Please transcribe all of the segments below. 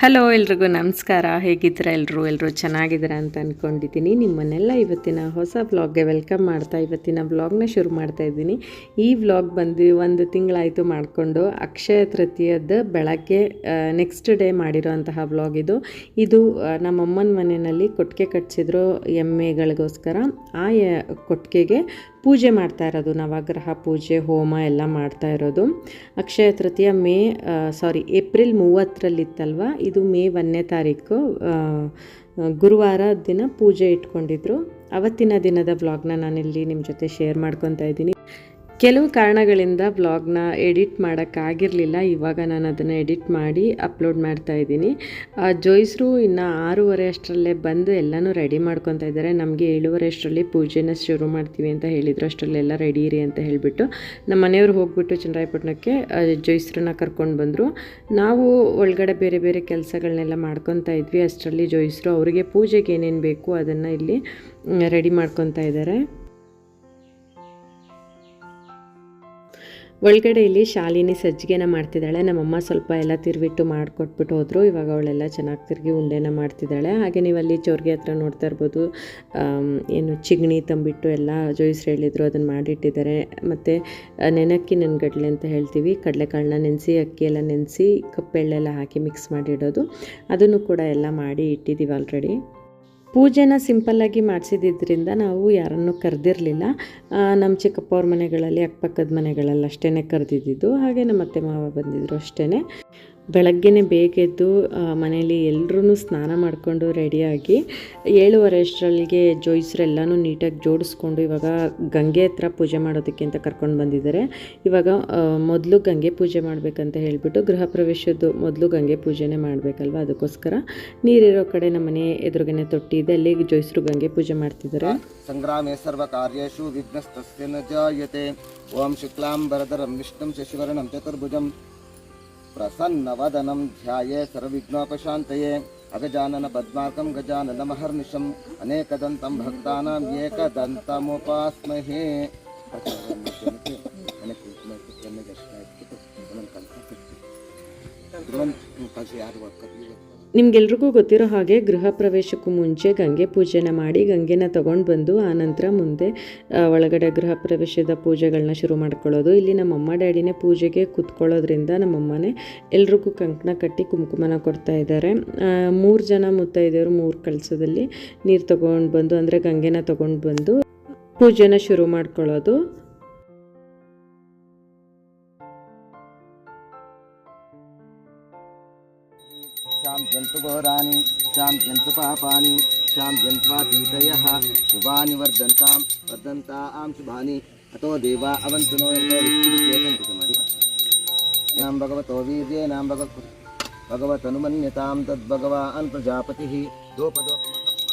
Hello ಎಲ್ರಿಗೂ ನಮಸ್ಕಾರ. ಹೇಗಿದ್ದೀರಾ ಎಲ್ಲರೂ ಎಲ್ಲರೂ ಚೆನ್ನಾಗಿದ್ದೀರಾ ಅಂತ ಅಂದ್ಕೊಂಡಿದ್ದೀನಿ ನಿಮ್ಮನ್ನೆಲ್ಲ ಇವತ್ತಿನ ಹೊಸ ವ್ಲಾಗ್ಗೆ ವೆಲ್ಕಮ್ ಮಾಡ್ತಾ ಇವತ್ತಿನ ವ್ಲಾಗ್ನ ಶುರು ಮಾಡ್ತಾ ಇದ್ದೀನಿ. ಈ ವ್ಲಾಗ್ ಬಂದು ಒಂದು ತಿಂಗಳಾಯಿತು ಮಾಡಿಕೊಂಡು ಅಕ್ಷಯ ತೃತೀಯದ ಬೆಳಗ್ಗೆ ನೆಕ್ಸ್ಟ್ ಡೇ ಮಾಡಿರೋಂತಹ ವ್ಲಾಗ್ ಇದು. ಇದು ನಮ್ಮಮ್ಮನ ಮನೆಯಲ್ಲಿ ಕೊಟ್ಟಿಗೆ ಕಟ್ಸಿದ್ರು ಎಮ್ಮೆಗಳಿಗೋಸ್ಕರ. ಆ ಕೊಟ್ಟಿಗೆಗೆ ಪೂಜೆ ಮಾಡ್ತಾ ಇರೋದು, ನವಗ್ರಹ ಪೂಜೆ, ಹೋಮ ಎಲ್ಲ ಮಾಡ್ತಾ ಇರೋದು. ಅಕ್ಷಯ ತೃತೀಯ ಮೇ ಸಾರಿ ಏಪ್ರಿಲ್ ಮೂವತ್ತರಲ್ಲಿತ್ತಲ್ವ? ಇದು ಮೇ ಒಂದನೇ ತಾರೀಕು. ಗುರುವಾರ ದಿನ ಪೂಜೆ ಇಟ್ಕೊಂಡಿದ್ರು. ಅವತ್ತಿನ ದಿನದ ವ್ಲಾಗ್ನ ನಾನಿಲ್ಲಿ ನಿಮ್ಮ ಜೊತೆ ಶೇರ್ ಮಾಡ್ಕೊತಾ ಇದ್ದೀನಿ. ಕೆಲವು ಕಾರಣಗಳಿಂದ ಬ್ಲಾಗ್ನ ಎಡಿಟ್ ಮಾಡೋಕ್ಕಾಗಿರಲಿಲ್ಲ. ಇವಾಗ ನಾನು ಅದನ್ನು ಎಡಿಟ್ ಮಾಡಿ ಅಪ್ಲೋಡ್ ಮಾಡ್ತಾ ಇದ್ದೀನಿ. ಜೋಯಿಸ್ರು ಇನ್ನು ಆರೂವರೆ ಅಷ್ಟರಲ್ಲೇ ಬಂದು ಎಲ್ಲನೂ ರೆಡಿ ಮಾಡ್ಕೊತಾ ಇದ್ದಾರೆ. ನಮಗೆ ಏಳುವರೆ ಅಷ್ಟರಲ್ಲಿ ಪೂಜೆನ ಶುರು ಮಾಡ್ತೀವಿ ಅಂತ ಹೇಳಿದ್ರು. ಅಷ್ಟರಲ್ಲೆಲ್ಲ ರೆಡಿ ಇರಿ ಅಂತ ಹೇಳಿಬಿಟ್ಟು ನಮ್ಮ ಮನೆಯವ್ರು ಹೋಗ್ಬಿಟ್ಟು ಚಂದ್ರಾಯಪಟ್ಟಣಕ್ಕೆ ಜೋಯಿಸ್ರನ್ನ ಕರ್ಕೊಂಡು ಬಂದರು. ನಾವು ಒಳಗಡೆ ಬೇರೆ ಬೇರೆ ಕೆಲಸಗಳನ್ನೆಲ್ಲ ಮಾಡ್ಕೊತಾ ಇದ್ವಿ. ಅಷ್ಟರಲ್ಲಿ ಜೋಯಿಸ್ರು ಅವರಿಗೆ ಪೂಜೆಗೆ ಏನೇನು ಬೇಕು ಅದನ್ನು ಇಲ್ಲಿ ರೆಡಿ ಮಾಡ್ಕೊತಾ ಇದ್ದಾರೆ. ಒಳಗಡೆ ಇಲ್ಲಿ ಶಾಲಿನಿ ಸಜ್ಜಿಗೆನ ಮಾಡ್ತಿದ್ದಾಳೆ. ನಮ್ಮಮ್ಮ ಸ್ವಲ್ಪ ಎಲ್ಲ ತಿರುವಿಟ್ಟು ಮಾಡಿಕೊಟ್ಬಿಟ್ಟು ಹೋದರು. ಇವಾಗ ಅವಳೆಲ್ಲ ಚೆನ್ನಾಗಿ ತಿರುಗಿ ಉಂಡೆನ ಮಾಡ್ತಿದ್ದಾಳೆ. ಹಾಗೆ ನೀವು ಅಲ್ಲಿ ಚೋರ್ಗೆ ಹತ್ರ ನೋಡ್ತಾ ಇರ್ಬೋದು. ಏನು ಚಿಗ್ಣಿ, ತಂಬಿಟ್ಟು ಎಲ್ಲ ಜೋಯಿಸ್ರು ಹೇಳಿದ್ರು. ಅದನ್ನು ಮಾಡಿಟ್ಟಿದ್ದಾರೆ. ಮತ್ತು ನೆನಕ್ಕಿ ನೆನ್ಗಡ್ಲೆ ಅಂತ ಹೇಳ್ತೀವಿ. ಕಡಲೆಕಾಳನ್ನ ನೆನೆಸಿ, ಅಕ್ಕಿ ಎಲ್ಲ ನೆನೆಸಿ, ಕಪ್ಪೆಳ್ಳೆಲ್ಲ ಹಾಕಿ ಮಿಕ್ಸ್ ಮಾಡಿಡೋದು. ಅದನ್ನು ಕೂಡ ಎಲ್ಲ ಮಾಡಿ ಇಟ್ಟಿದ್ದೀವಿ ಆಲ್ರೆಡಿ ಪೂಜೆನ ಸಿಂಪಲ್ಲಾಗಿ ಮಾಡಿಸಿದ್ರಿಂದ ನಾವು ಯಾರನ್ನು ಕರೆದಿರಲಿಲ್ಲ. ನಮ್ಮ ಚಿಕ್ಕಪ್ಪ ಅವ್ರ ಮನೆಗಳಲ್ಲಿ, ಅಕ್ಕಪಕ್ಕದ ಮನೆಗಳಲ್ಲಿ ಅಷ್ಟೇ ಕರೆದಿದ್ದು ಹಾಗೆ ನಮ್ಮ ಅತ್ತೆ ಮಾವ ಬಂದಿದ್ದರು ಅಷ್ಟೇ ಬೆಳಗ್ಗೆನೇ ಬೇಗೆದ್ದು ಮನೆಯಲ್ಲಿ ಎಲ್ಲರೂ ಸ್ನಾನ ಮಾಡಿಕೊಂಡು ರೆಡಿಯಾಗಿ ಏಳುವರೆ ಅಷ್ಟರಲ್ಲಿಗೆ ಜೋಯಿಸ್ರೆಲ್ಲನೂ ನೀಟಾಗಿ ಜೋಡಿಸ್ಕೊಂಡು ಇವಾಗ ಗಂಗೆ ಹತ್ರ ಪೂಜೆ ಮಾಡೋದಕ್ಕೆ ಅಂತ ಕರ್ಕೊಂಡು ಬಂದಿದ್ದಾರೆ. ಇವಾಗ ಮೊದಲು ಗಂಗೆ ಪೂಜೆ ಮಾಡಬೇಕಂತ ಹೇಳಿಬಿಟ್ಟು ಗೃಹ ಪ್ರವೇಶದ್ದು ಮೊದಲು ಗಂಗೆ ಪೂಜೆನೇ ಮಾಡಬೇಕಲ್ವ ಅದಕ್ಕೋಸ್ಕರ? ನೀರಿರೋ ಕಡೆ ನಮ್ಮ ಮನೆ ಎದುರುಗನೆ ತೊಟ್ಟಿ ಇದೆ, ಅಲ್ಲಿ ಜೋಯಿಸ್ರು ಗಂಗೆ ಪೂಜೆ ಮಾಡ್ತಿದ್ದಾರೆ. ಸಂಗ್ರಾಮೇ ಸರ್ವ ಕಾರ್ಯೇಶು ವಿಘ್ನಸ್ತಸ್ಯ ನ ಓಂ ಶುಕ್ಲಾಂ ಬರದರಂ ವಿಷ್ಣು ಶಶಿವರ್ಣಂ ಚತುರ್ಭುಜಂ प्रसन्नवदनं ध्याये सर्वविघ्नोपशान्तये अगजानन पद्मार्कं गजाननमहर्निशम् अनेकदन्तं भक्तानाम् एकदन्तमुपास्महे ಯಾರು ನಿಮ್ಗೆಲ್ರಿಗೂ ಗೊತ್ತಿರೋ ಹಾಗೆ ಗೃಹ ಪ್ರವೇಶಕ್ಕೂ ಮುಂಚೆ ಗಂಗೆ ಪೂಜೆನ ಮಾಡಿ ಗಂಗೆನ ತಗೊಂಡು ಬಂದು ಆನಂತರ ಮುಂದೆ ಒಳಗಡೆ ಗೃಹ ಪ್ರವೇಶದ ಪೂಜೆಗಳನ್ನ ಶುರು ಮಾಡ್ಕೊಳ್ಳೋದು. ಇಲ್ಲಿ ನಮ್ಮಮ್ಮ ಡ್ಯಾಡಿನೇ ಪೂಜೆಗೆ ಕೂತ್ಕೊಳ್ಳೋದ್ರಿಂದ ನಮ್ಮಮ್ಮನೇ ಎಲ್ರಿಗೂ ಕಂಕಣ ಕಟ್ಟಿ ಕುಂಕುಮನ ಕೊಡ್ತಾ ಇದ್ದಾರೆ. ಮೂರು ಜನ ಮುತ್ತೈದೆಯವರು ಮೂರು ಕಳಸದಲ್ಲಿ ನೀರು ತಗೊಂಡು ಬಂದು, ಅಂದರೆ ಗಂಗೆನ ತಗೊಂಡು ಬಂದು ಪೂಜೆನ ಶುರು ಮಾಡ್ಕೊಳ್ಳೋದು. शां जन्तुघोराणि शां जन्तुपापानि शां जन्त्वातीतयः वर्धनता वर्धनता आम शुभा अतो देवा अवन्तु नो नाम भगवतो भगवत भगव भगवतनुमन्यतां तद्भगवान् प्रजापतिः। दोपदोपमः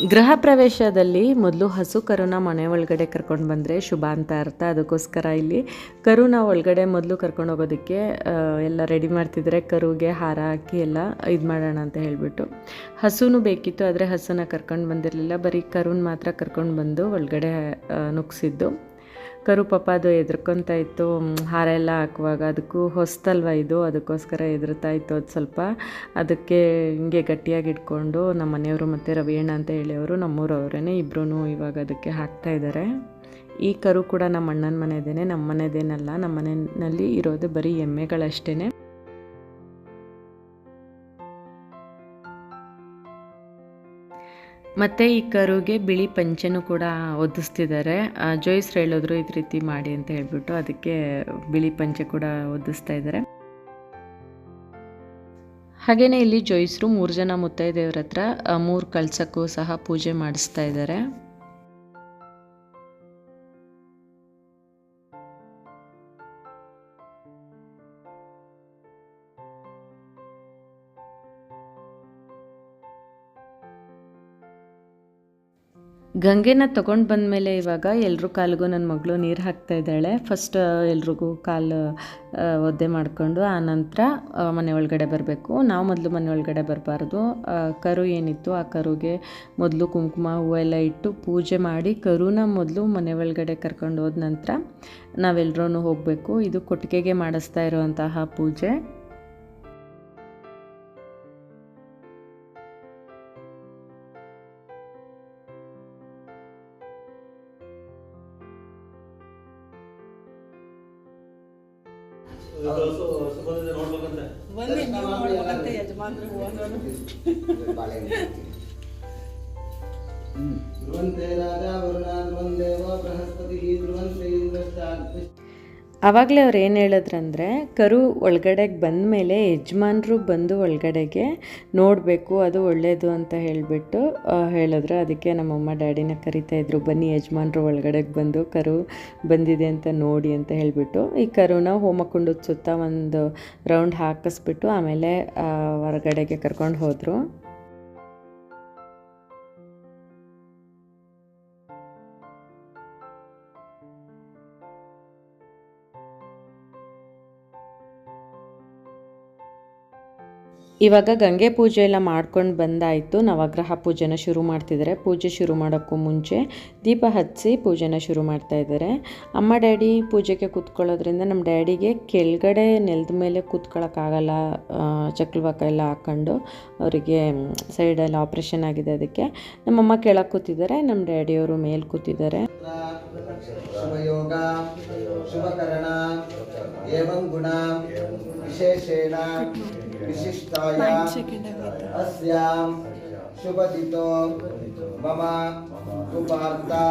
ಗೃಹ ಪ್ರವೇಶದಲ್ಲಿ ಮೊದಲು ಹಸು ಕರುನ ಮನೆ ಒಳಗಡೆ ಕರ್ಕೊಂಡು ಬಂದರೆ ಶುಭ ಅಂತ ಅರ್ಥ. ಅದಕ್ಕೋಸ್ಕರ ಇಲ್ಲಿ ಕರುನ ಒಳಗಡೆ ಮೊದಲು ಕರ್ಕೊಂಡು ಹೋಗೋದಕ್ಕೆ ಎಲ್ಲ ರೆಡಿ ಮಾಡ್ತಿದ್ರೆ ಕರುಗೆ ಹಾರ ಹಾಕಿ ಎಲ್ಲ ಇದು ಮಾಡೋಣ ಅಂತ ಹೇಳಿಬಿಟ್ಟು. ಹಸುನೂ ಬೇಕಿತ್ತು, ಆದರೆ ಹಸುನ ಕರ್ಕೊಂಡು ಬಂದಿರಲಿಲ್ಲ. ಬರೀ ಕರುನ ಮಾತ್ರ ಕರ್ಕೊಂಡು ಬಂದು ಒಳಗಡೆ ನುಗ್ಸಿದ್ದು. ಕರು ಪಾಪ ಅದು ಎದ್ರಕೊಂತ ಇತ್ತು ಹಾರ ಎಲ್ಲ ಹಾಕುವಾಗ ಅದಕ್ಕೂ ಹೊಸ್ತಲ್ವ ಇದು? ಅದಕ್ಕೋಸ್ಕರ ಎದುರ್ತಾ ಇತ್ತು ಅದು ಸ್ವಲ್ಪ. ಅದಕ್ಕೆ ಹಿಂಗೆ ಗಟ್ಟಿಯಾಗಿ ಇಟ್ಕೊಂಡು ನಮ್ಮ ಮನೆಯವರು ಮತ್ತು ರವಿಯಣ್ಣ ಅಂತ ಹೇಳಿಯವರು ನಮ್ಮೂರವರೇ ಇಬ್ಬರೂ ಇವಾಗ ಅದಕ್ಕೆ ಹಾಕ್ತಾ ಇದ್ದಾರೆ. ಈ ಕರು ಕೂಡ ನಮ್ಮ ಅಣ್ಣನ ಮನೆದೇನೆ, ನಮ್ಮ ಮನೆದೇನಲ್ಲ, ನಮ್ಮ ಮನೆಯಲ್ಲಿ ಇರೋದು ಬರೀ ಎಮ್ಮೆಗಳಷ್ಟೇ ಮತ್ತು ಈ ಕರುಗೆ ಬಿಳಿ ಪಂಚೆನೂ ಕೂಡ ಒದಿಸ್ತಿದ್ದಾರೆ. ಜೋಯಿಸ್ರು ಹೇಳಿದ್ರು ಇದು ರೀತಿ ಮಾಡಿ ಅಂತ ಹೇಳ್ಬಿಟ್ಟು ಅದಕ್ಕೆ ಬಿಳಿ ಪಂಚೆ ಕೂಡ ಒದಿಸ್ತಾ ಇದ್ದಾರೆ. ಹಾಗೆಯೇ ಇಲ್ಲಿ ಜೋಯಿಸ್ರು ಮೂರು ಜನ ಮುತ್ತೈದೆಯವ್ರ ಹತ್ರ ಮೂರು ಕಳ್ಸಕ್ಕೂ ಸಹ ಪೂಜೆ ಮಾಡಿಸ್ತಾ ಇದ್ದಾರೆ. ಗಂಗೆನ ತೊಗೊಂಡು ಬಂದಮೇಲೆ ಇವಾಗ ಎಲ್ಲರೂ ಕಾಲಿಗೂ ನನ್ನ ಮಗಳು ನೀರು ಹಾಕ್ತಾ ಇದ್ದಾಳೆ. ಫಸ್ಟ್ ಎಲ್ರಿಗೂ ಕಾಲು ಒದ್ದೆ ಮಾಡಿಕೊಂಡು ಆನಂತರ ಮನೆ ಒಳಗಡೆ ಬರಬೇಕು. ನಾವು ಮೊದಲು ಮನೆ ಒಳಗಡೆ ಬರಬಾರ್ದು. ಕರು ಏನಿತ್ತು ಆ ಕರುಗೆ ಮೊದಲು ಕುಂಕುಮ ಹೂವೆಲ್ಲ ಇಟ್ಟು ಪೂಜೆ ಮಾಡಿ ಕರುನ ಮೊದಲು ಮನೆ ಒಳಗಡೆ ಕರ್ಕೊಂಡು ಹೋದ ನಂತರ ನಾವೆಲ್ಲರೂ ಹೋಗಬೇಕು. ಇದು ಕೊಟ್ಟಿಗೆಗೆ ಮಾಡಿಸ್ತಾ ಇರುವಂತಹ ಪೂಜೆ. ಬನ್ನಿ ನೀವು ನೋಡ್ಬೇಕಂತೆ ಯಜಮಾನ್ರು ಧ್ರುವಂತೆ ರಾಜಾ ವರುಣ ಧ್ರುವಂದೇವ ಬೃಹಸ್ಪತಿ ಧ್ರುವಂತೆ ಇಂದ್ರಶ್ಚಾಗ್ನಿ ಆವಾಗಲೇ ಅವ್ರು ಏನು ಹೇಳಿದ್ರಂದರೆ, ಕರು ಒಳಗಡೆಗೆ ಬಂದ ಮೇಲೆ ಯಜಮಾನರು ಬಂದು ಒಳಗಡೆಗೆ ನೋಡಬೇಕು, ಅದು ಒಳ್ಳೆಯದು ಅಂತ ಹೇಳಿಬಿಟ್ಟು ಹೇಳಿದ್ರು. ಅದಕ್ಕೆ ನಮ್ಮಮ್ಮ ಡ್ಯಾಡಿನ ಕರಿತಾ ಇದ್ರು, ಬನ್ನಿ ಯಜಮಾನರು ಒಳಗಡೆಗೆ ಬಂದು ಕರು ಬಂದಿದೆ ಅಂತ ನೋಡಿ ಅಂತ ಹೇಳಿಬಿಟ್ಟು, ಈ ಕರುನ ಹೋಮಕುಂಡದ ಸುತ್ತ ಒಂದು ರೌಂಡ್ ಹಾಕಿಸ್ಬಿಟ್ಟು ಆಮೇಲೆ ಹೊರಗಡೆಗೆ ಕರ್ಕೊಂಡು ಹೋದರು. ಇವಾಗ ಗಂಗೆ ಪೂಜೆ ಎಲ್ಲ ಮಾಡ್ಕೊಂಡು ಬಂದಾಯಿತು. ನವಗ್ರಹ ಪೂಜೆನ ಶುರು ಮಾಡ್ತಿದ್ದಾರೆ. ಪೂಜೆ ಶುರು ಮಾಡೋಕ್ಕೂ ಮುಂಚೆ ದೀಪ ಹಚ್ಚಿ ಪೂಜೆನ ಶುರು ಮಾಡ್ತಾ ಇದ್ದಾರೆ. ಅಮ್ಮ, ಡ್ಯಾಡಿ ಪೂಜೆಗೆ ಕೂತ್ಕೊಳ್ಳೋದ್ರಿಂದ ನಮ್ಮ ಡ್ಯಾಡಿಗೆ ಕೆಳಗಡೆ ನೆಲದ ಮೇಲೆ ಕೂತ್ಕೊಳ್ಳೋಕ್ಕಾಗಲ್ಲ ಚಕ್ಲವಾಕ ಎಲ್ಲ ಹಾಕ್ಕೊಂಡು ಅವರಿಗೆ ಸೈಡಲ್ಲಿ ಆಪ್ರೇಷನ್ ಆಗಿದೆ ಅದಕ್ಕೆ. ನಮ್ಮಮ್ಮ ಕೆಳಗೆ ಕೂತಿದ್ದಾರೆ ನಮ್ಮ ಡ್ಯಾಡಿಯವರು ಮೇಲೆ ಕೂತಿದ್ದಾರೆ. शुभयोगा शुभकरणा एवं गुणा विशेषेण विशिष्टाया अस्यां शुभदितो मम उपार्ता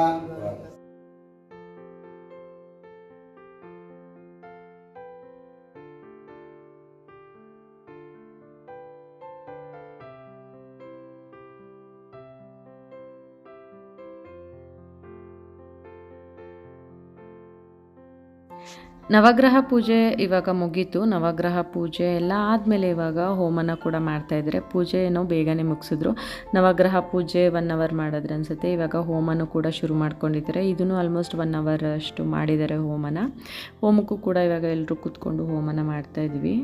ನವಗ್ರಹ ಪೂಜೆ ಇವಾಗ ಮುಗೀತು. ನವಗ್ರಹ ಪೂಜೆ ಎಲ್ಲ ಆದಮೇಲೆ ಇವಾಗ ಹೋಮನ ಕೂಡ ಮಾಡ್ತಾ ಇದ್ದಾರೆ. ಪೂಜೆ ಏನೋ ಬೇಗನೆ ಮುಗಿಸಿದ್ರು. ನವಗ್ರಹ ಪೂಜೆ ಒನ್ ಅವರ್ ಮಾಡಿದ್ರೆ ಅನ್ಸುತ್ತೆ. ಇವಾಗ ಹೋಮನೂ ಕೂಡ ಶುರು ಮಾಡ್ಕೊಂಡಿದ್ದಾರೆ. ಇದನ್ನು ಆಲ್ಮೋಸ್ಟ್ ಒನ್ ಅವರ್ ಅಷ್ಟು ಮಾಡಿದ್ದಾರೆ ಹೋಮನ. ಹೋಮಕ್ಕೂ ಕೂಡ ಇವಾಗ ಎಲ್ಲರೂ ಕೂತ್ಕೊಂಡು ಹೋಮನ ಮಾಡ್ತಾ ಇದ್ವಿ.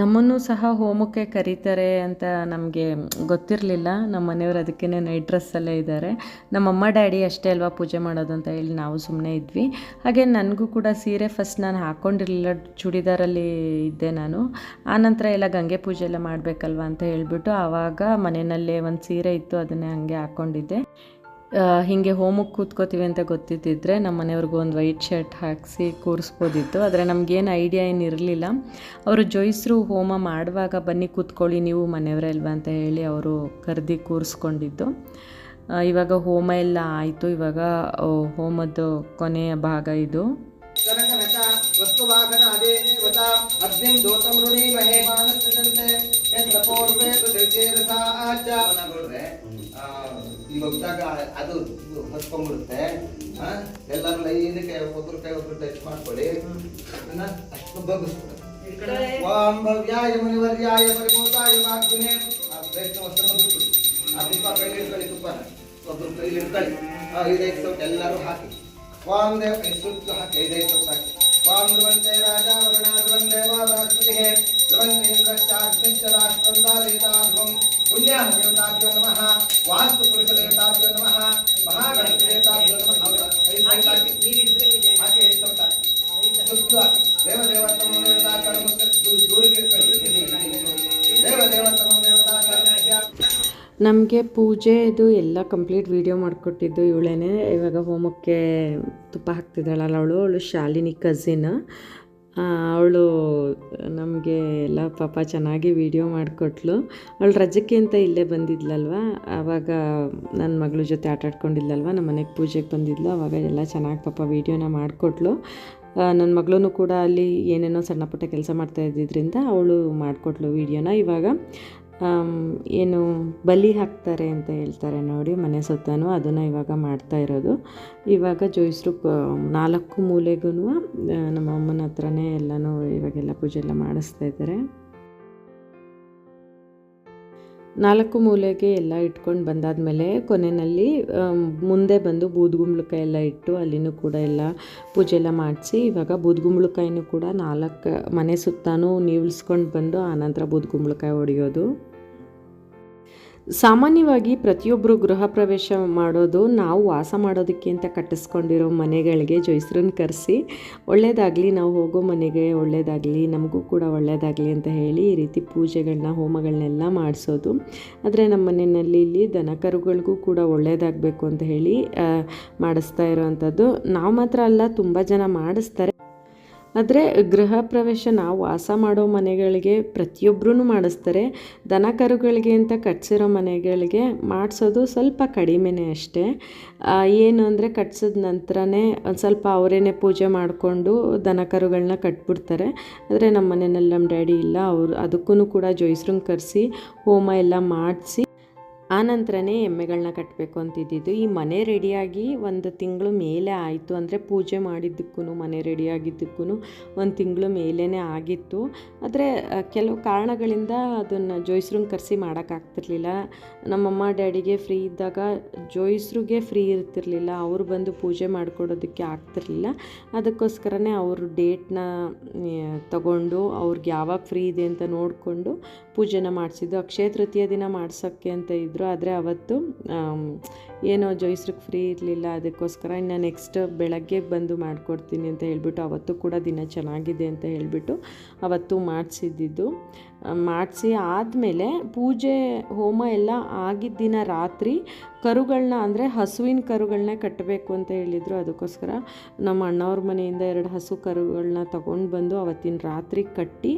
ನಮ್ಮನ್ನು ಸಹ ಹೋಮಕ್ಕೆ ಕರೀತಾರೆ ಅಂತ ನಮಗೆ ಗೊತ್ತಿರಲಿಲ್ಲ. ನಮ್ಮ ಮನೆಯವರು ಅದಕ್ಕೇ ನೈಟ್ ಡ್ರೆಸ್ಸಲ್ಲೇ ಇದ್ದಾರೆ. ನಮ್ಮಮ್ಮ, ಡ್ಯಾಡಿ ಅಷ್ಟೇ ಅಲ್ವಾ ಪೂಜೆ ಮಾಡೋದು ಅಂತ ಹೇಳಿ ನಾವು ಸುಮ್ಮನೆ ಇದ್ವಿ. ಹಾಗೆ ನನಗೂ ಕೂಡ ಸೀರೆ ಫಸ್ಟ್ ನಾನು ಹಾಕ್ಕೊಂಡಿರಲಿಲ್ಲ ಚೂಡಿದಾರಲ್ಲಿ ಇದ್ದೆ ನಾನು. ಆನಂತರ ಎಲ್ಲ ಗಂಗೆ ಪೂಜೆ ಎಲ್ಲ ಮಾಡಬೇಕಲ್ವ ಅಂತ ಹೇಳಿಬಿಟ್ಟು ಆವಾಗ ಮನೆಯಲ್ಲೇ ಒಂದು ಸೀರೆ ಇತ್ತು, ಅದನ್ನೇ ಹಾಗೆ ಹಾಕ್ಕೊಂಡಿದ್ದೆ ಹೀಗೆ ಹೋಮಕ್ಕೆ ಕೂತ್ಕೋತೀವಿ ಅಂತ ಗೊತ್ತಿದ್ದಿದ್ರೆ ನಮ್ಮ ಮನೆಯವ್ರಿಗೂ ಒಂದು ವೈಟ್ ಶರ್ಟ್ ಹಾಕಿಸಿ ಕೂರಿಸ್ಬೋದಿತ್ತು. ಆದರೆ ನಮಗೇನು ಐಡಿಯಾ ಏನು ಇರಲಿಲ್ಲ. ಅವರು ಜೋಯಿಸ್ರು ಹೋಮ ಮಾಡುವಾಗ ಬನ್ನಿ ಕೂತ್ಕೊಳ್ಳಿ, ನೀವು ಮನೆಯವರೇ ಅಲ್ವಾ ಅಂತ ಹೇಳಿ ಅವರು ಕರೆದಿ ಕೂರಿಸ್ಕೊಂಡಿದ್ದು. ಇವಾಗ ಹೋಮ ಎಲ್ಲ ಆಯಿತು. ಇವಾಗ ಹೋಮದ ಕೊನೆಯ ಭಾಗ ಇದು. ಕನಕನಕ ವಸ್ತುವಾಹನ ಅದೇನೇ ವತ ಅಗ್ನಿಂ ದೋತಂ ಋಣೀಮಹೇ ಮಾನಸದಂತೆ ಯತ್ರ ಪೂರ್ವೇ ಪ್ರತಿರಸಾ ಆಚ ನೋಡ್ರೆ ಆ, ಈಗ ಹೋಗ್ದಾಗ ಅದು ಹೊತ್ಕೊಂಡ್ಬಿಡುತ್ತೆ ಆ, ಎಲ್ಲರೂ ಲೈನ್ ಕೈ ಒಬ್ರು ಕೈ ಒಬ್ರು ಟಚ್ ಮಾಡ್ಕೊಳ್ಳಿ ಅದನ್ನ ಅಷ್ಟು ಬಗ್ಗಿಸ್ಬಿಡು ಓಂ ಭವ್ಯಾಯ ಮುನಿವರ್ಯಾಯ ಪರಿಭೂತಾಯ ವಾಗ್ಗುಣೆ ಆ ಪ್ರಯತ್ನ ವಸ್ತುನ ಬಿಟ್ಬಿಡಿ ಆ ತುಪ್ಪ ಕೈ ಹಿಡ್ಕೊಳ್ಳಿ ತುಪ್ಪನ ಒಬ್ರು ಕೈ ಹಿಡ್ಕೊಳ್ಳಿ ಆ ಐದೈದು ಸೌಟ್ ಎಲ್ಲರೂ ಹಾಕಿ ವಾಂ ದೇವ ಸುತ್ತು ಹಾಕಿ ಐದೈದು ಸೌಟ್ ಹಾಕಿ ವಾಂ ಧ್ರುವಂತೆ ರಾಜ ವರುಣ ಧ್ರುವಂದೇವ ಬೃಹಸ್ಪತಿ ಧ್ರುವಂತೆ ಇಂದ್ರಶ್ಚಾಗ್ನಿಶ್ಚ ರಾಷ್ಟ್ರಂ ದಾರೇತಾಧ್ವಂ ಪುಣ್ಯಾಹ ದೇವತಾಭ್ಯೋ ನಮಃ ವಾಸ್ತು ಪುರುಷ ದೇವತಾಭ್ಯೋ ನಮಃ ಮಹಾಗಣಪತಿ ದೇವತಾಭ್ಯೋ ಹಾಕಿ ದೇವತಾ ದೇವತಾ ನಮಗೆ ಪೂಜೆದು ಎಲ್ಲ ಕಂಪ್ಲೀಟ್ ವಿಡಿಯೋ ಮಾಡಿಕೊಟ್ಟಿದ್ದು ಇವಳೇನೆ. ಇವಾಗ ಹೋಮಕ್ಕೆ ತುಪ್ಪ ಹಾಕ್ತಿದ್ದಾಳಲ್ಲ ಅವಳು. ಅವಳು ಶಾಲಿನಿ ಕಝಿನ್ ಅವಳು ನಮಗೆ ಎಲ್ಲ ಪಾಪ ಚೆನ್ನಾಗಿ ವೀಡಿಯೋ ಮಾಡಿಕೊಟ್ಲು. ಅವಳು ರಜಕ್ಕೆ ಅಂತ ಇಲ್ಲೇ ಬಂದಿದ್ಲಲ್ವ? ಆವಾಗ ನನ್ನ ಮಗಳ ಜೊತೆ ಆಟ ಆಡ್ಕೊಂಡಿದ್ಲಲ್ವ? ನಮ್ಮ ಮನೆಗೆ ಪೂಜೆಗೆ ಬಂದಿದ್ಲು. ಆವಾಗ ಎಲ್ಲ ಚೆನ್ನಾಗಿ ಪಾಪ ವೀಡಿಯೋನ ಮಾಡಿಕೊಟ್ಲು. ನನ್ನ ಮಗಳೂ ಕೂಡ ಅಲ್ಲಿ ಏನೇನೋ ಸಣ್ಣ ಪುಟ್ಟ ಕೆಲಸ ಮಾಡ್ತಾ ಇದ್ದಿದ್ದರಿಂದ ಅವಳು ಮಾಡಿಕೊಟ್ಲು ವೀಡಿಯೋನ ಇವಾಗ ಏನು ಬಲಿ ಹಾಕ್ತಾರೆ ಅಂತ ಹೇಳ್ತಾರೆ ನೋಡಿ, ಮನೆ ಸುತ್ತನೂ ಅದನ್ನು ಇವಾಗ ಮಾಡ್ತಾ ಇರೋದು. ಇವಾಗ ಜೋಯಿಸ್ರು ನಾಲ್ಕು ಮೂಲೆಗೂ ನಮ್ಮ ಅಮ್ಮನ ಹತ್ರನೇ ಎಲ್ಲನೂ ಇವಾಗೆಲ್ಲ ಪೂಜೆ ಎಲ್ಲ ಮಾಡಿಸ್ತಾ ಇದ್ದಾರೆ. ನಾಲ್ಕು ಮೂಲೆಗೆ ಎಲ್ಲ ಇಟ್ಕೊಂಡು ಬಂದಾದಮೇಲೆ ಕೊನೆಯಲ್ಲಿ ಮುಂದೆ ಬಂದು ಬೂದ್ಗುಂಬಳಕಾಯಿ ಎಲ್ಲ ಇಟ್ಟು ಅಲ್ಲಿನೂ ಕೂಡ ಎಲ್ಲ ಪೂಜೆ ಎಲ್ಲ ಮಾಡಿಸಿ, ಇವಾಗ ಬೂದ್ಗುಂಬಳಕಾಯಿನೂ ಕೂಡ ನಾಲ್ಕು ಮನೆ ಸುತ್ತಾನೂ ನೀವಿಸ್ಕೊಂಡು ಬಂದು ಆನಂತರ ಬೂದ್ಗುಂಬಳಕಾಯಿ ಹೊಡೆಯೋದು ಸಾಮಾನ್ಯವಾಗಿ ಪ್ರತಿಯೊಬ್ಬರು ಗೃಹ ಪ್ರವೇಶ ಮಾಡೋದು ನಾವು ವಾಸ ಮಾಡೋದಕ್ಕೆ ಅಂತ ಕಟ್ಟಿಸ್ಕೊಂಡಿರೋ ಮನೆಗಳಿಗೆ ಜೊಯ್ಸ್ರನ್ನ ಕರೆಸಿ, ಒಳ್ಳೇದಾಗಲಿ, ನಾವು ಹೋಗೋ ಮನೆಗೆ ಒಳ್ಳೆಯದಾಗಲಿ ನಮಗೂ ಕೂಡ ಒಳ್ಳೆಯದಾಗಲಿ ಅಂತ ಹೇಳಿ ಈ ರೀತಿ ಪೂಜೆಗಳನ್ನ, ಹೋಮಗಳನ್ನೆಲ್ಲ ಮಾಡಿಸೋದು. ಆದರೆ ನಮ್ಮ ಮನೆಯಲ್ಲಿ ಇಲ್ಲಿ ದನ ಕರುಗಳಿಗೂ ಕೂಡ ಒಳ್ಳೆಯದಾಗಬೇಕು ಅಂತ ಹೇಳಿ ಮಾಡಿಸ್ತಾ ಇರೋವಂಥದ್ದು. ನಾವು ಮಾತ್ರ ಅಲ್ಲ, ತುಂಬ ಜನ ಮಾಡಿಸ್ತಾರೆ. ಆದರೆ ಗೃಹ ಪ್ರವೇಶ ನಾವು ವಾಸ ಮಾಡೋ ಮನೆಗಳಿಗೆ ಪ್ರತಿಯೊಬ್ಬರೂ ಮಾಡಿಸ್ತಾರೆ. ದನ ಕರುಗಳಿಗೆ ಅಂತ ಕಟ್ಸಿರೋ ಮನೆಗಳಿಗೆ ಮಾಡಿಸೋದು ಸ್ವಲ್ಪ ಕಡಿಮೆನೇ ಅಷ್ಟೇ. ಏನು ಅಂದರೆ ಕಟ್ಸಿದ ನಂತರನೇ ಒಂದು ಸ್ವಲ್ಪ ಅವರೇನೆ ಪೂಜೆ ಮಾಡಿಕೊಂಡು ದನ ಕರುಗಳನ್ನ ಕಟ್ಬಿಡ್ತಾರೆ. ಆದರೆ ನಮ್ಮ ಮನೆಯಲ್ಲಿ ನಮ್ಮ ಡ್ಯಾಡಿ ಇಲ್ಲ, ಅವರು ಅದಕ್ಕೂ ಕೂಡ ಜೋಯಿಸ್ರಂಗೆ ಕರೆಸಿ, ಹೋಮ ಎಲ್ಲ ಮಾಡಿಸಿ. ಆ ನಂತರನೇ ಎಮ್ಮೆಗಳನ್ನ ಕಟ್ಟಬೇಕು ಅಂತಿದ್ದಿದ್ದು. ಈ ಮನೆ ರೆಡಿಯಾಗಿ ಒಂದು ತಿಂಗಳು ಮೇಲೆ ಆಯಿತು ಅಂದರೆ ಪೂಜೆ ಮಾಡಿದ್ದಕ್ಕೂ ಮನೆ ರೆಡಿಯಾಗಿದ್ದಕ್ಕೂ ಒಂದು ತಿಂಗಳು ಮೇಲೇ ಆಗಿತ್ತು. ಆದರೆ ಕೆಲವು ಕಾರಣಗಳಿಂದ ಅದನ್ನು ಜೋಯಿಸ್ರಂಗೆ ಕರೆಸಿ ಮಾಡೋಕ್ಕಾಗ್ತಿರ್ಲಿಲ್ಲ. ನಮ್ಮಮ್ಮ ಡ್ಯಾಡಿಗೆ ಫ್ರೀ ಇದ್ದಾಗ ಜೋಯಿಸ್ರಿಗೆ ಫ್ರೀ ಇರ್ತಿರ್ಲಿಲ್ಲ. ಅವರು ಬಂದು ಪೂಜೆ ಮಾಡಿಕೊಡೋದಕ್ಕೆ ಆಗ್ತಿರ್ಲಿಲ್ಲ. ಅದಕ್ಕೋಸ್ಕರನೇ ಅವರು ಡೇಟ್ನ ತಗೊಂಡು ಅವ್ರಿಗೆ ಯಾವಾಗ ಫ್ರೀ ಇದೆ ಅಂತ ನೋಡಿಕೊಂಡು ಪೂಜೆನ ಮಾಡಿಸಿದ್ದು. ಅಕ್ಷಯ ತೃತೀಯ ದಿನ ಮಾಡ್ಸೋಕ್ಕೆ ಅಂತ ಇದ್ದರು ಆದರೆ ಅವತ್ತು ಏನೋ ಜೋಯಿಸ್ರಿಗೆ ಫ್ರೀ ಇರಲಿಲ್ಲ, ಅದಕ್ಕೋಸ್ಕರ ಇನ್ನು ನೆಕ್ಸ್ಟ್ ಬೆಳಗ್ಗೆ ಬಂದು ಮಾಡಿಕೊಡ್ತೀನಿ ಅಂತ ಹೇಳಿಬಿಟ್ಟು ಅವತ್ತು ಕೂಡ ದಿನ ಚೆನ್ನಾಗಿದೆ ಅಂತ ಹೇಳಿಬಿಟ್ಟು ಅವತ್ತು ಮಾಡಿಸಿದ್ದಿದ್ದು. ಮಾಡಿಸಿ ಆದಮೇಲೆ ಪೂಜೆ, ಹೋಮ ಎಲ್ಲ ಆಗಿದ್ದ ದಿನ ರಾತ್ರಿ ಕರುಗಳನ್ನ, ಅಂದರೆ ಹಸುವಿನ ಕರುಗಳನ್ನೇ ಕಟ್ಟಬೇಕು ಅಂತ ಹೇಳಿದರು. ಅದಕ್ಕೋಸ್ಕರ ನಮ್ಮ ಅಣ್ಣವ್ರ ಮನೆಯಿಂದ ಎರಡು ಹಸು ಕರುಗಳನ್ನ ತಗೊಂಡು ಬಂದು ಅವತ್ತಿನ ರಾತ್ರಿ ಕಟ್ಟಿ,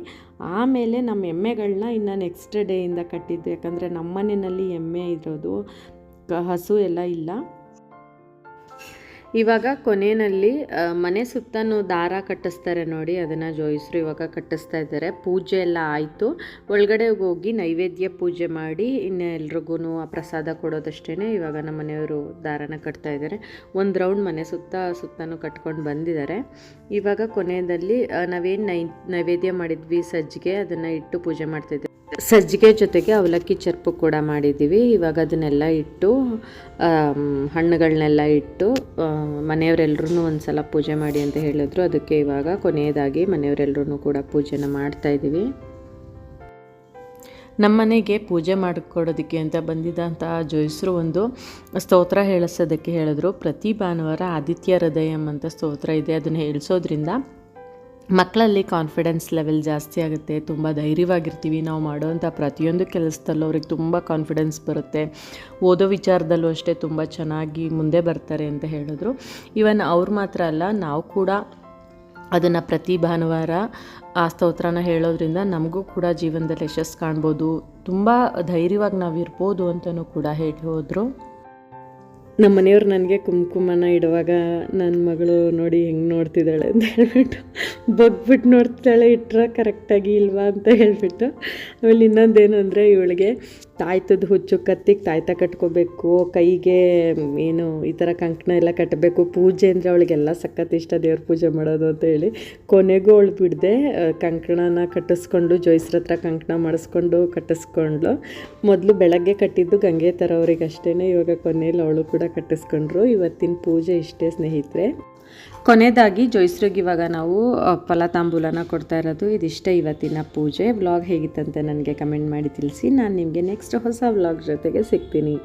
ಆಮೇಲೆ ನಮ್ಮ ಎಮ್ಮೆಗಳನ್ನ ಇನ್ನು ನೆಕ್ಸ್ಟ್ ಡೇಯಿಂದ ಕಟ್ಟಿದ್ದು. ಯಾಕಂದರೆ ನಮ್ಮ ಮನೆಯಲ್ಲಿ ಎಮ್ಮೆ ಇರೋದು ಹಸು ಎಲ್ಲ ಇಲ್ಲ. ಇವಾಗ ಕೊನೆಯಲ್ಲಿ ಮನೆ ಸುತ್ತನೂ ದಾರ ಕಟ್ಟಿಸ್ತಾರೆ ನೋಡಿ, ಅದನ್ನು ಜೋಯಿಸ್ರು ಇವಾಗ ಕಟ್ಟಿಸ್ತಾ ಇದ್ದಾರೆ. ಪೂಜೆ ಎಲ್ಲ ಆಯಿತು. ಒಳಗಡೆ ಹೋಗಿ ನೈವೇದ್ಯ ಪೂಜೆ ಮಾಡಿ, ಇನ್ನು ಎಲ್ರಿಗೂ ಆ ಪ್ರಸಾದ ಕೊಡೋದಷ್ಟೇ ಇವಾಗ ನಮ್ಮ ಮನೆಯವರು ದಾರನ ಕಟ್ತಾ ಇದ್ದಾರೆ. ಒಂದು ರೌಂಡ್ ಮನೆ ಸುತ್ತ ಸುತ್ತನೂ ಕಟ್ಕೊಂಡು ಬಂದಿದ್ದಾರೆ. ಇವಾಗ ಕೊನೆಯಲ್ಲಿ ನಾವೇನು ನೈ, ನೈವೇದ್ಯ ಮಾಡಿದ್ವಿ ಸಜ್ಜಿಗೆ, ಅದನ್ನು ಇಟ್ಟು ಪೂಜೆ ಮಾಡ್ತಿದ್ದೆ ಸಜ್ಜಿಗೆ ಜೊತೆಗೆ ಅವಲಕ್ಕಿ ಚರ್ಪು ಕೂಡ ಮಾಡಿದ್ದೀವಿ. ಇವಾಗ ಅದನ್ನೆಲ್ಲ ಇಟ್ಟು ಹಣ್ಣುಗಳನ್ನೆಲ್ಲ ಇಟ್ಟು ಮನೆಯವರೆಲ್ಲರೂ ಒಂದು ಸಲ ಪೂಜೆ ಮಾಡಿ ಅಂತ ಹೇಳಿದ್ರು. ಅದಕ್ಕೆ ಇವಾಗ ಕೊನೆಯದಾಗಿ ಮನೆಯವರೆಲ್ಲರೂ ಕೂಡ ಪೂಜೆನ ಮಾಡ್ತಾಯಿದ್ದೀವಿ ನಮ್ಮ ನಮ್ಮನೆಗೆ ಪೂಜೆ ಮಾಡಿಕೊಡೋದಕ್ಕೆ ಅಂತ ಬಂದಿದ್ದಂತಹ ಜೋಯಿಸ್ರು ಒಂದು ಸ್ತೋತ್ರ ಹೇಳಿಸೋದಕ್ಕೆ ಹೇಳಿದ್ರು. ಪ್ರತಿ ಭಾನುವಾರ ಆದಿತ್ಯ ಹೃದಯಂ ಅಂತ ಸ್ತೋತ್ರ ಇದೆ. ಅದನ್ನು ಹೇಳಿಸೋದ್ರಿಂದ ಮಕ್ಕಳಲ್ಲಿ ಕಾನ್ಫಿಡೆನ್ಸ್ ಲೆವೆಲ್ ಜಾಸ್ತಿ ಆಗುತ್ತೆ, ತುಂಬ ಧೈರ್ಯವಾಗಿರ್ತೀವಿ. ನಾವು ಮಾಡೋವಂಥ ಪ್ರತಿಯೊಂದು ಕೆಲಸದಲ್ಲೂ ಅವ್ರಿಗೆ ತುಂಬ ಕಾನ್ಫಿಡೆನ್ಸ್ ಬರುತ್ತೆ. ಓದೋ ವಿಚಾರದಲ್ಲೂ ಅಷ್ಟೇ ತುಂಬ ಚೆನ್ನಾಗಿ ಮುಂದೆ ಬರ್ತಾರೆ ಅಂತ ಹೇಳಿದ್ರು. ಇವನ್ ಅವ್ರು ಮಾತ್ರ ಅಲ್ಲ, ನಾವು ಕೂಡ ಅದನ್ನು ಪ್ರತಿ ಭಾನುವಾರ ಆ ಸ್ತೋತ್ರನ ಹೇಳೋದ್ರಿಂದ ನಮಗೂ ಕೂಡ ಜೀವನದಲ್ಲಿ ಯಶಸ್ಸು ಕಾಣ್ಬೋದು. ತುಂಬ ಧೈರ್ಯವಾಗಿ ನಾವು ಇರ್ಬೋದು ಅಂತಲೂ ಕೂಡ ಹೇಳಿ ಹೋದರು. ನಮ್ಮ ಮನೆಯವ್ರು ನನಗೆ ಕುಂಕುಮನ ಇಡುವಾಗ ನನ್ನ ಮಗಳು ನೋಡಿ ಹೆಂಗೆ ನೋಡ್ತಿದ್ದಾಳೆ ಅಂತ ಹೇಳಿಬಿಟ್ಟು, ಬಗ್ಬಿಟ್ಟು ನೋಡ್ತಿದ್ದಾಳೆ ಇಟ್ಟರೆ ಕರೆಕ್ಟಾಗಿ ಇಲ್ವಾ ಅಂತ ಹೇಳಿಬಿಟ್ಟು. ಆಮೇಲೆ ಇನ್ನೊಂದೇನು ಅಂದರೆ ಇವಳಿಗೆ ತಾಯ್ತದ ಹುಚ್ಚು ಕತ್ತಿಗೆ ತಾಯ್ತ ಕಟ್ಕೋಬೇಕು, ಕೈಗೆ ಏನು ಈ ಥರ ಕಂಕಣ ಎಲ್ಲ ಕಟ್ಟಬೇಕು, ಪೂಜೆ ಅಂದರೆ ಅವಳಿಗೆಲ್ಲ ಸಖತ್ ಇಷ್ಟ ದೇವ್ರ ಪೂಜೆ ಮಾಡೋದು ಅಂತ ಹೇಳಿ ಕೊನೆಗೂ ಅವಳು ಬಿಡದೆ ಕಂಕಣನ ಕಟ್ಟಿಸ್ಕೊಂಡು, ಜೋಯಿಸ್ರ ಹತ್ರ ಕಂಕಣ ಮಾಡಿಸ್ಕೊಂಡು ಕಟ್ಟಿಸ್ಕೊಂಡ್ಳು. ಮೊದಲು ಬೆಳಗ್ಗೆ ಕಟ್ಟಿದ್ದು ಗಂಗೆ ಥರ ಅವ್ರಿಗೆ ಅಷ್ಟೇ ಇವಾಗ ಕೊನೆಯಲ್ಲಿ ಅವಳು ಕೂಡ ಕಟ್ಟಿಸ್ಕೊಂಡ್ರು. ಇವತ್ತಿನ ಪೂಜೆ ಇಷ್ಟೇ ಸ್ನೇಹಿತರೆ. ಕೊನೆಯದಾಗಿ ಜೋಯಿಸ್ರಿಗೆ ಇವಾಗ ನಾವು ಫಲ ತಾಂಬೂಲನ ಕೊಡ್ತಾ ಇರೋದು. ಇದಿಷ್ಟೇ ಇವತ್ತಿನ ಪೂಜೆ. ವ್ಲಾಗ್ ಹೇಗಿತ್ತಂತ ನನಗೆ ಕಮೆಂಟ್ ಮಾಡಿ ತಿಳಿಸಿ. ನಾನು ನಿಮಗೆ ನೆಕ್ಸ್ಟ್ ಹೊಸ ವ್ಲಾಗ್ ಜೊತೆಗೆ ಸಿಗ್ತೀನಿ.